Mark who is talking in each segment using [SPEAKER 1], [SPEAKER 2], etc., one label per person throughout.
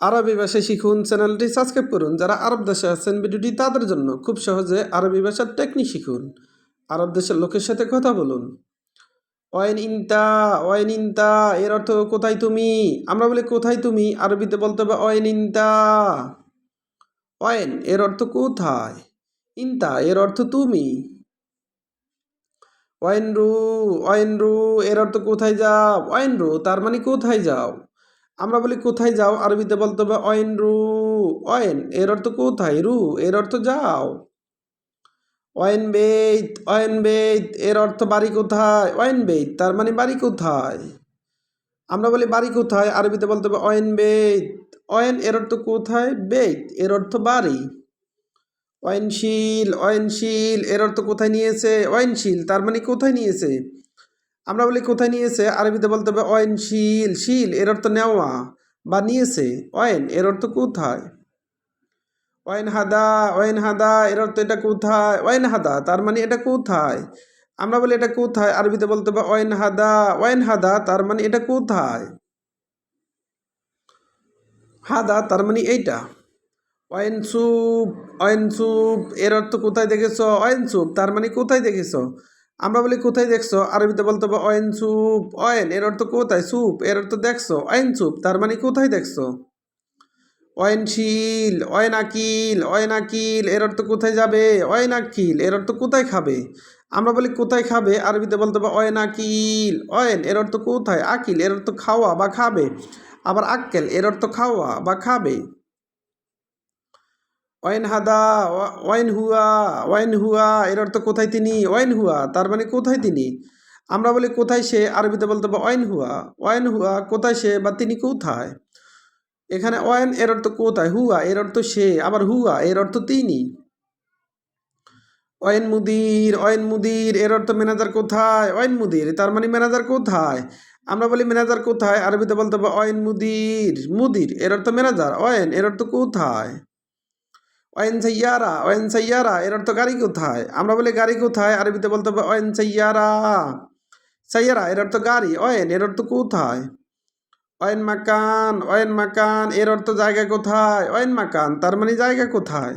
[SPEAKER 1] আরবি ভাষা শিখুন চ্যানেলটি সাবস্ক্রাইব করুন। যারা আরব দেশে আছেন, ভিডিওটি তাদের জন্য খুব সহজে আরবি ভাষার টেকনিক শিখুন। আরব দেশের লোকের সাথে কথা বলুন। ওয়াইন ইনতা ওয়াইন ইনতা, এর অর্থ কোথায় তুমি? আমরা বলি কোথায় তুমি? আরবিতে বলতে হবে ওয়াইন ইনতা। ওয়াইন এর অর্থ কোথায়? ইনতা এর অর্থ তুমি। ওয়াইন রু ওয়াইন রু এর অর্থ কোথায় যাও? ওয়াইন রু তার মানে কোথায় যাও? আমরা বলি, কোথায় যাও? আরবিতে বলতে হবে, অয়েন রু, অয়েন, এর অর্থ কোথায়? রু, এর অর্থ যাও। অয়েন বেইত অয়েন বেইত, এর অর্থ বাড়ি কোথায়? অয়েন বেইত, তার মানে বাড়ি কোথায়? আমরা বলি, বাড়ি কোথায়? আরবিতে বলতে হবে, অয়েন বেইত, অয়েন, এর অর্থ কোথায়? বেইত, এর অর্থ বাড়ি। অয়নশীল অয়নশীল, এর অর্থ কোথায় নিয়েছে? অয়নশীল, তার মানে কোথায় নিয়েছে? আমরা বলি, কোথায় নিয়েছে? আরবিতে বলতে হবে, অয়েন, শিল। শিল, এর অর্থ নেওয়া বা নিয়েছে। অয়েন, এর অর্থ কোথায়? অয়েন হাদা অয়েন হাদা, এর অর্থ এটা কোথায়? অয়েন হাদা, তার মানে এটা কোথায়? আমরা বলি, এটা কোথায়? আরবিতে বলতে হবে, অয়েন হাদা। অয়েন হাদা, তার মানে এটা কোথায়? হাদা, তার মানে এইটা। অয়েন সুপ অয়েন সুপ, এর অর্থ কোথায় দেখেছ? অয়েন সুপ, তার মানে কোথায় দেখেছ? আমরা বলি, কোথায় দেখছ? আরবিতে বলতে হবে, অয়েন সুপ অয়েন, এর অর্থ কোথায়? সুপ এর অর্থ দেখছ। অয়েন সুপ তার মানে কোথায় দেখছ? অয়নশীল অয়েন আকিল অয়েন আকিল, এর অর্থ কোথায় যাবে? অয়েন আকিল, এর অর্থ কোথায় খাবে? আমরা বলি, কোথায় খাবে? আরবিতে বলতে হবে, অয়েন আকিল। অয়েন, এর অর্থ কোথায়? আকিল, এর অর্থ খাওয়া বা খাবে। আবার আক্কেল, এর অর্থ খাওয়া বা খাবে। ওয়াইন হাদা, ওয়াইন হুয়া ওয়াইন হুয়া, এর অর্থ কোথায় তিনি? ওয়াইন হুয়া, তার মানে কোথায় তিনি? আমরা বলি কোথায় সে? আরবিতে বলতে হবে ওয়াইন হুয়া। ওয়াইন হুয়া, কোথায় সে বা তিনি কোথায়? এখানে ওয়াইন, এর অর্থ কোথায়? হুয়া, এর অর্থ সে। আবার হুয়া, এর অর্থ তিনি। ওয়াইন মুদির ওয়াইন মুদির, এর অর্থ ম্যানেজার কোথায়? ওয়াইন মুদির, তার মানে ম্যানেজার কোথায়? আমরা বলি ম্যানেজার কোথায়? আরবিতে বলতে হবে ওয়াইন মুদির মুদির, এর অর্থ ম্যানেজার। ওয়াইন, এর অর্থ কোথায়? ওয়েন সাইয়ারা ওয়েন সাইয়ারা, এর অর্থ গাড়ি কোথায়? আমরা বলি গাড়ি কোথায়? আরবিতে বলতে হবে ওয়েন সাইয়ারা। সাইয়ারা, এর অর্থ গাড়ি। ওয়েন এর অর্থ কোথায়? ওয়েন মাকান ওয়েন মাকান, এর অর্থ জায়গা কোথায়? ওয়েন মাকান, তার মানে জায়গা কোথায়?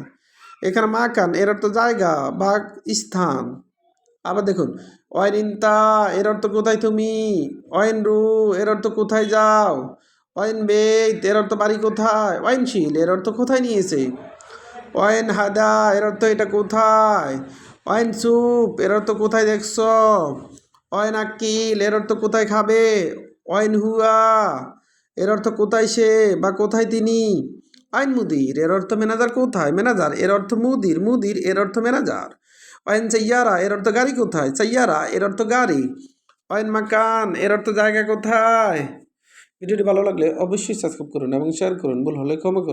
[SPEAKER 1] এখানে মাকান, এর অর্থ জায়গা বা স্থান। আবার দেখুন ওয়েন ইনতা, এর অর্থ কোথায় তুমি? অয়েন রু, এর অর্থ কোথায় যাও? অয়েন বেদ এর অর্থ বাড়ি কোথায়? ওয়েন শিল, এর অর্থ কোথায় নিয়েছে ওয়াইন হাদা এর অর্থ এটা কোথায় ওয়াইন স্যুপ এর অর্থ কোথায় দেখছ ওয়াইন আকিল এর অর্থ কোথায় খাবে ওয়াইন হুয়া এর অর্থ কোথায় সে বা কোথায় তিনি ওয়াইন মুদির এর অর্থ ম্যানেজার কোথায় ম্যানেজার এর অর্থ মুদির মুদির এর অর্থ ম্যানেজার ওয়াইন সাইয়ারা এর অর্থ গাড়ি কোথায় সাইয়ারা এর অর্থ গাড়ি ওয়াইন মাকান এর অর্থ জায়গা কোথায় ভিডিওটি ভালো লাগলে অবশ্যই সাবস্ক্রাইব করুন এবং শেয়ার করুন ভুল হলে ক্ষমা করুন